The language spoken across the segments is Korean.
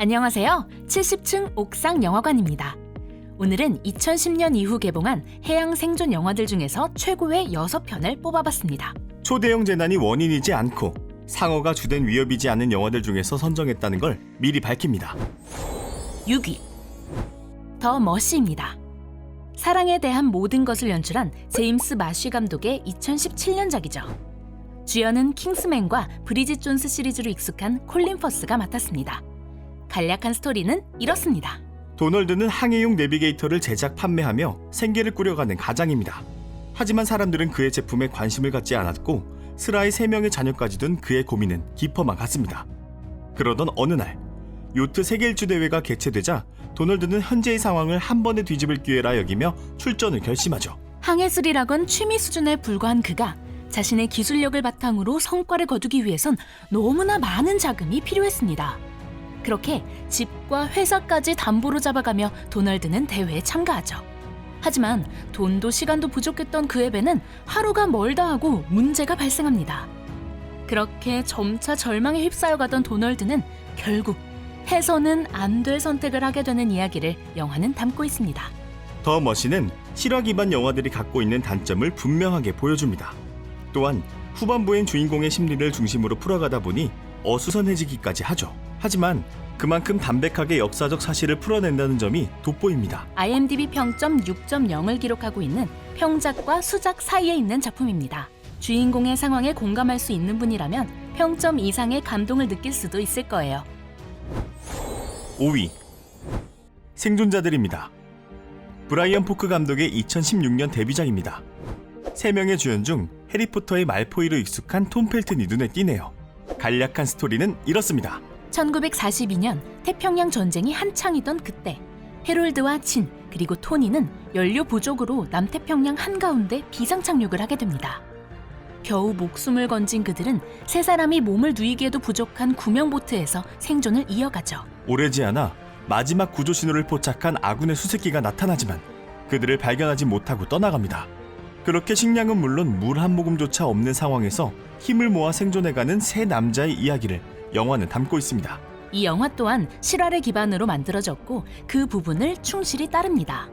안녕하세요. 70층 옥상 영화관입니다. 오늘은 2010년 이후 개봉한 해양 생존 영화들 중에서 최고의 6편을 뽑아봤습니다. 초대형 재난이 원인이지 않고 상어가 주된 위협이지 않은 영화들 중에서 선정했다는 걸 미리 밝힙니다. 6위. 더 머시입니다. 사랑에 대한 모든 것을 연출한 제임스 마쉬 감독의 2017년작이죠. 주연은 킹스맨과 브리짓 존스 시리즈로 익숙한 콜린 퍼스가 맡았습니다. 간략한 스토리는 이렇습니다. 도널드는 항해용 내비게이터를 제작 판매하며 생계를 꾸려가는 가장입니다. 하지만 사람들은 그의 제품에 관심을 갖지 않았고 슬아의 세 명의 자녀까지 둔 그의 고민은 깊어만 갔습니다. 그러던 어느 날 요트 세계일주 대회가 개최되자 도널드는 현재의 상황을 한 번에 뒤집을 기회라 여기며 출전을 결심하죠. 항해술이라곤 취미 수준에 불과한 그가 자신의 기술력을 바탕으로 성과를 거두기 위해선 너무나 많은 자금이 필요했습니다. 그렇게 집과 회사까지 담보로 잡아가며 도널드는 대회에 참가하죠. 하지만 돈도 시간도 부족했던 그의 배는 하루가 멀다 하고 문제가 발생합니다. 그렇게 점차 절망에 휩싸여가던 도널드는 결국 해서는 안 될 선택을 하게 되는 이야기를 영화는 담고 있습니다. 더 머신은 실화 기반 영화들이 갖고 있는 단점을 분명하게 보여줍니다. 또한 후반부엔 주인공의 심리를 중심으로 풀어가다 보니 어수선해지기까지 하죠. 하지만 그만큼 담백하게 역사적 사실을 풀어낸다는 점이 돋보입니다. IMDb 평점 6.0을 기록하고 있는 평작과 수작 사이에 있는 작품입니다. 주인공의 상황에 공감할 수 있는 분이라면 평점 이상의 감동을 느낄 수도 있을 거예요. 5위 생존자들입니다. 브라이언 포크 감독의 2016년 데뷔작입니다. 세 명의 주연 중 해리포터의 말포이로 익숙한 톰 펠튼이 눈에 띄네요. 간략한 스토리는 이렇습니다. 1942년 태평양 전쟁이 한창이던 그때 해롤드와 진 그리고 토니는 연료 부족으로 남태평양 한가운데 비상 착륙을 하게 됩니다. 겨우 목숨을 건진 그들은 세 사람이 몸을 누이기에도 부족한 구명보트에서 생존을 이어가죠. 오래지 않아 마지막 구조 신호를 포착한 아군의 수색기가 나타나지만 그들을 발견하지 못하고 떠나갑니다. 그렇게 식량은 물론 물 한 모금조차 없는 상황에서 힘을 모아 생존해가는 세 남자의 이야기를 영화는 담고 있습니다. 이 영화 또한 실화를 기반으로 만들어졌고 그 부분을 충실히 따릅니다.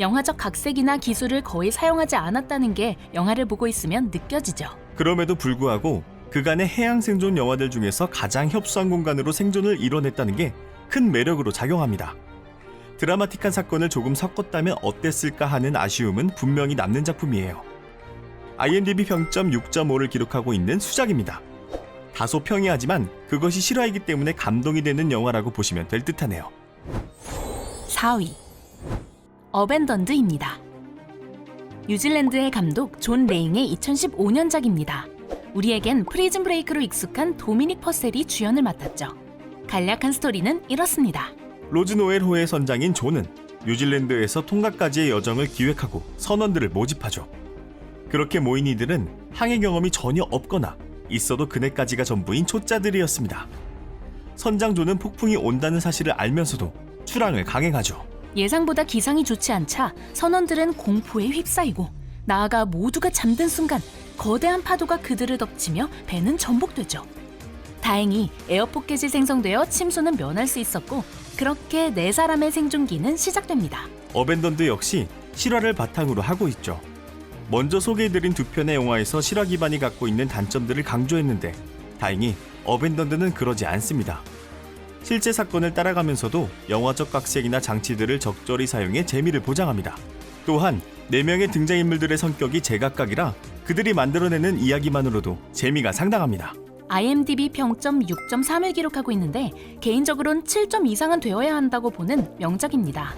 영화적 각색이나 기술을 거의 사용하지 않았다는 게 영화를 보고 있으면 느껴지죠. 그럼에도 불구하고 그간의 해양 생존 영화들 중에서 가장 협소한 공간으로 생존을 이뤄냈다는 게 큰 매력으로 작용합니다. 드라마틱한 사건을 조금 섞었다면 어땠을까 하는 아쉬움은 분명히 남는 작품이에요. IMDb 평점 6.5를 기록하고 있는 수작입니다. 다소 평이하지만 그것이 실화이기 때문에 감동이 되는 영화라고 보시면 될 듯하네요. 4위 어벤던드입니다. 뉴질랜드의 감독 존 레잉의 2015년작입니다. 우리에겐 프리즌 브레이크로 익숙한 도미닉 퍼셀이 주연을 맡았죠. 간략한 스토리는 이렇습니다. 로즈 노엘 호의 선장인 존은 뉴질랜드에서 통과까지의 여정을 기획하고 선원들을 모집하죠. 그렇게 모인 이들은 항해 경험이 전혀 없거나 있어도 그네까지가 전부인 초짜들이었습니다. 선장 존은 폭풍이 온다는 사실을 알면서도 출항을 강행하죠. 예상보다 기상이 좋지 않자 선원들은 공포에 휩싸이고 나아가 모두가 잠든 순간 거대한 파도가 그들을 덮치며 배는 전복되죠. 다행히 에어포켓이 생성되어 침수는 면할 수 있었고 그렇게 네 사람의 생존기는 시작됩니다. 어벤던드 역시 실화를 바탕으로 하고 있죠. 먼저 소개해드린 두 편의 영화에서 실화 기반이 갖고 있는 단점들을 강조했는데 다행히 어벤던드는 그러지 않습니다. 실제 사건을 따라가면서도 영화적 각색이나 장치들을 적절히 사용해 재미를 보장합니다. 또한 4명의 등장인물들의 성격이 제각각이라 그들이 만들어내는 이야기만으로도 재미가 상당합니다. IMDb 평점 6.3을 기록하고 있는데 개인적으론 7점 이상은 되어야 한다고 보는 명작입니다.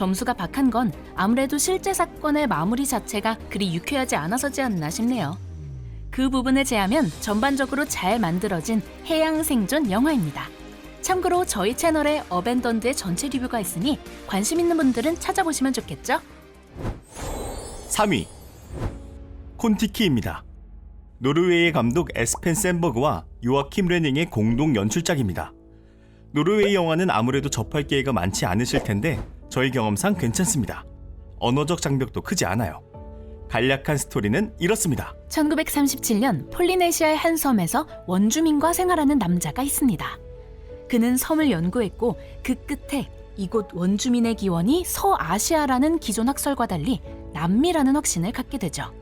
점수가 박한 건 아무래도 실제 사건의 마무리 자체가 그리 유쾌하지 않아서지 않나 싶네요. 그 부분을 제하면 전반적으로 잘 만들어진 해양 생존 영화입니다. 참고로 저희 채널에 어벤던드의 전체 리뷰가 있으니 관심 있는 분들은 찾아보시면 좋겠죠? 3위 콘티키입니다. 노르웨이의 감독 에스펜 샌버그와 요아킴 레닝의 공동 연출작입니다. 노르웨이 영화는 아무래도 접할 기회가 많지 않으실 텐데 저희 경험상 괜찮습니다. 언어적 장벽도 크지 않아요. 간략한 스토리는 이렇습니다. 1937년 폴리네시아의 한 섬에서 원주민과 생활하는 남자가 있습니다. 그는 섬을 연구했고 그 끝에 이곳 원주민의 기원이 서아시아라는 기존 학설과 달리 남미라는 확신을 갖게 되죠.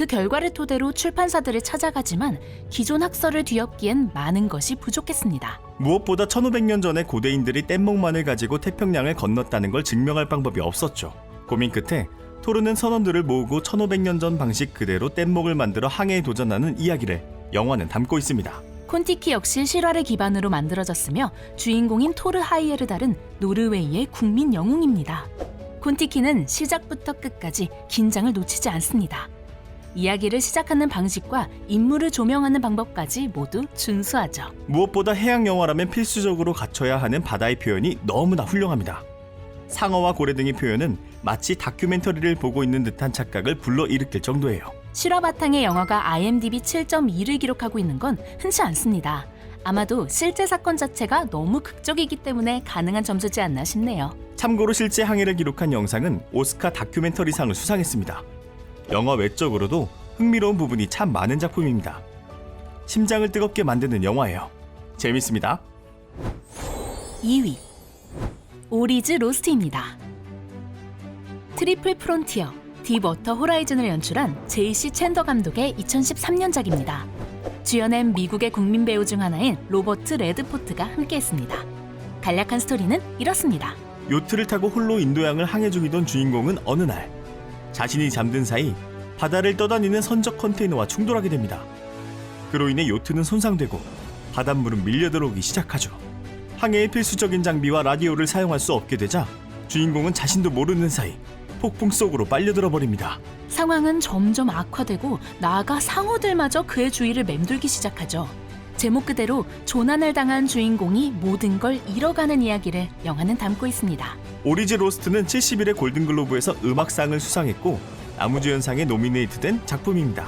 그 결과를 토대로 출판사들을 찾아가지만 기존 학설을 뒤엎기엔 많은 것이 부족했습니다. 무엇보다 1500년 전에 고대인들이 뗏목만을 가지고 태평양을 건넜다는 걸 증명할 방법이 없었죠. 고민 끝에 토르는 선원들을 모으고 1500년 전 방식 그대로 뗏목을 만들어 항해에 도전하는 이야기를 영화는 담고 있습니다. 콘티키 역시 실화를 기반으로 만들어졌으며 주인공인 토르 하이에르달은 노르웨이의 국민 영웅입니다. 콘티키는 시작부터 끝까지 긴장을 놓치지 않습니다. 이야기를 시작하는 방식과 인물을 조명하는 방법까지 모두 준수하죠. 무엇보다 해양 영화라면 필수적으로 갖춰야 하는 바다의 표현이 너무나 훌륭합니다. 상어와 고래 등의 표현은 마치 다큐멘터리를 보고 있는 듯한 착각을 불러일으킬 정도예요. 실화 바탕의 영화가 IMDb 7.2를 기록하고 있는 건 흔치 않습니다. 아마도 실제 사건 자체가 너무 극적이기 때문에 가능한 점수지 않나 싶네요. 참고로 실제 항해를 기록한 영상은 오스카 다큐멘터리상을 수상했습니다. 영화 외적으로도 흥미로운 부분이 참 많은 작품입니다. 심장을 뜨겁게 만드는 영화예요. 재밌습니다. 2위 오리즈 로스트입니다. 트리플 프론티어 딥 워터 호라이즌을 연출한 제이시 챈더 감독의 2013년작입니다. 주연엔 미국의 국민 배우 중 하나인 로버트 레드포트가 함께했습니다. 간략한 스토리는 이렇습니다. 요트를 타고 홀로 인도양을 항해 중이던 주인공은 어느 날 자신이 잠든 사이 바다를 떠다니는 선적 컨테이너와 충돌하게 됩니다. 그로 인해 요트는 손상되고 바닷물은 밀려 들어오기 시작하죠. 항해의 필수적인 장비와 라디오를 사용할 수 없게 되자 주인공은 자신도 모르는 사이 폭풍 속으로 빨려들어 버립니다. 상황은 점점 악화되고 나아가 상어들마저 그의 주위를 맴돌기 시작하죠. 제목 그대로 조난을 당한 주인공이 모든 걸 잃어가는 이야기를 영화는 담고 있습니다. 오리지 로스트는 71회 골든글로브에서 음악상을 수상했고 나무주연상에 노미네이트된 작품입니다.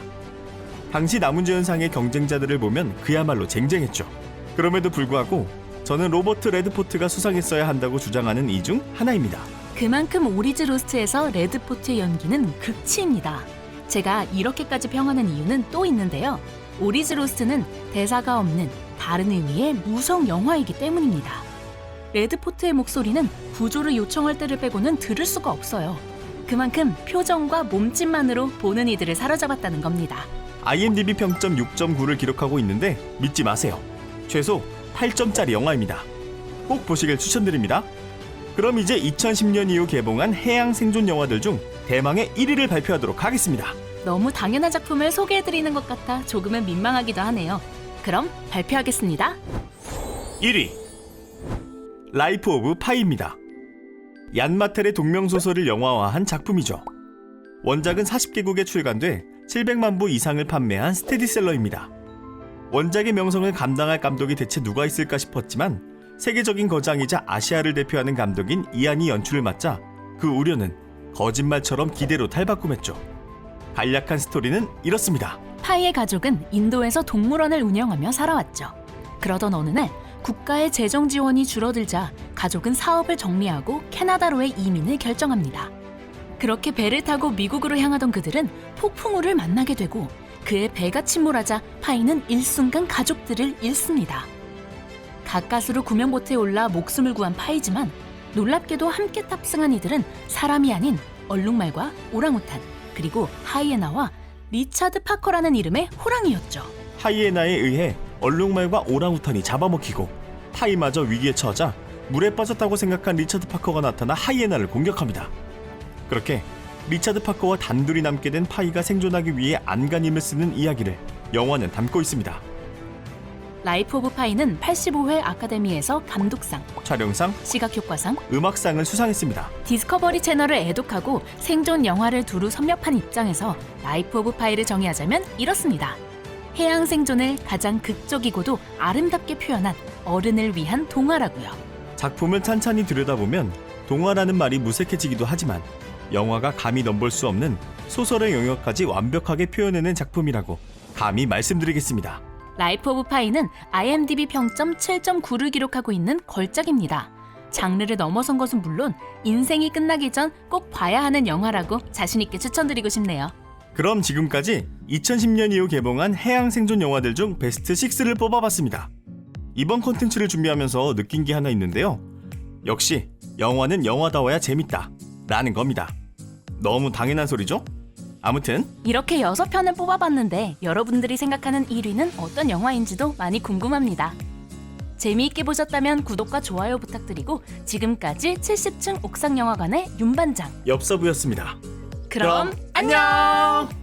당시 나무주연상의 경쟁자들을 보면 그야말로 쟁쟁했죠. 그럼에도 불구하고 저는 로버트 레드포트가 수상했어야 한다고 주장하는 이 중 하나입니다. 그만큼 오리즈 로스트에서 레드포트의 연기는 극치입니다. 제가 이렇게까지 평하는 이유는 또 있는데요. 오리즈 로스트는 대사가 없는 다른 의미의 무성 영화이기 때문입니다. 레드포트의 목소리는 구조를 요청할 때를 빼고는 들을 수가 없어요. 그만큼 표정과 몸짓만으로 보는 이들을 사로잡았다는 겁니다. IMDb 평점 6.9를 기록하고 있는데 믿지 마세요. 최소 8점짜리 영화입니다. 꼭 보시길 추천드립니다. 그럼 이제 2010년 이후 개봉한 해양 생존 영화들 중 대망의 1위를 발표하도록 하겠습니다. 너무 당연한 작품을 소개해드리는 것 같아 조금은 민망하기도 하네요. 그럼 발표하겠습니다. 1위 라이프 오브 파이입니다. 얀마텔의 동명소설을 영화화한 작품이죠. 원작은 40개국에 출간돼 700만 부 이상을 판매한 스테디셀러입니다. 원작의 명성을 감당할 감독이 대체 누가 있을까 싶었지만 세계적인 거장이자 아시아를 대표하는 감독인 이안이 연출을 맡자 그 우려는 거짓말처럼 기대로 탈바꿈했죠. 간략한 스토리는 이렇습니다. 파이의 가족은 인도에서 동물원을 운영하며 살아왔죠. 그러던 어느 날 국가의 재정 지원이 줄어들자 가족은 사업을 정리하고 캐나다로의 이민을 결정합니다. 그렇게 배를 타고 미국으로 향하던 그들은 폭풍우를 만나게 되고 그의 배가 침몰하자 파이는 일순간 가족들을 잃습니다. 가까스로 구명보트에 올라 목숨을 구한 파이지만 놀랍게도 함께 탑승한 이들은 사람이 아닌 얼룩말과 오랑우탄 그리고 하이에나와 리차드 파커라는 이름의 호랑이였죠. 하이에나에 의해 얼룩말과 오랑우탄이 잡아먹히고 파이마저 위기에 처하자 물에 빠졌다고 생각한 리차드 파커가 나타나 하이에나를 공격합니다. 그렇게 리차드 파커와 단둘이 남게 된 파이가 생존하기 위해 안간힘을 쓰는 이야기를 영화는 담고 있습니다. 라이프 오브 파이는 85회 아카데미에서 감독상, 촬영상, 시각효과상, 음악상을 수상했습니다. 디스커버리 채널을 애독하고 생존 영화를 두루 섭렵한 입장에서 라이프 오브 파이를 정의하자면 이렇습니다. 해양 생존을 가장 극적이고도 아름답게 표현한 어른을 위한 동화라고요. 작품을 찬찬히 들여다보면 동화라는 말이 무색해지기도 하지만 영화가 감히 넘볼 수 없는 소설의 영역까지 완벽하게 표현해낸 작품이라고 감히 말씀드리겠습니다. 라이프 오브 파이는 IMDb 평점 7.9를 기록하고 있는 걸작입니다. 장르를 넘어선 것은 물론 인생이 끝나기 전 꼭 봐야 하는 영화라고 자신있게 추천드리고 싶네요. 그럼 지금까지 2010년 이후 개봉한 해양 생존 영화들 중 베스트 6를 뽑아봤습니다. 이번 컨텐츠를 준비하면서 느낀 게 하나 있는데요. 역시 영화는 영화다워야 재밌다. 라는 겁니다. 너무 당연한 소리죠? 아무튼 이렇게 여섯 편을 뽑아봤는데 여러분들이 생각하는 1위는 어떤 영화인지도 많이 궁금합니다. 재미있게 보셨다면 구독과 좋아요 부탁드리고 지금까지 70층 옥상영화관의 윤반장 엽서부였습니다. 그럼, 안녕!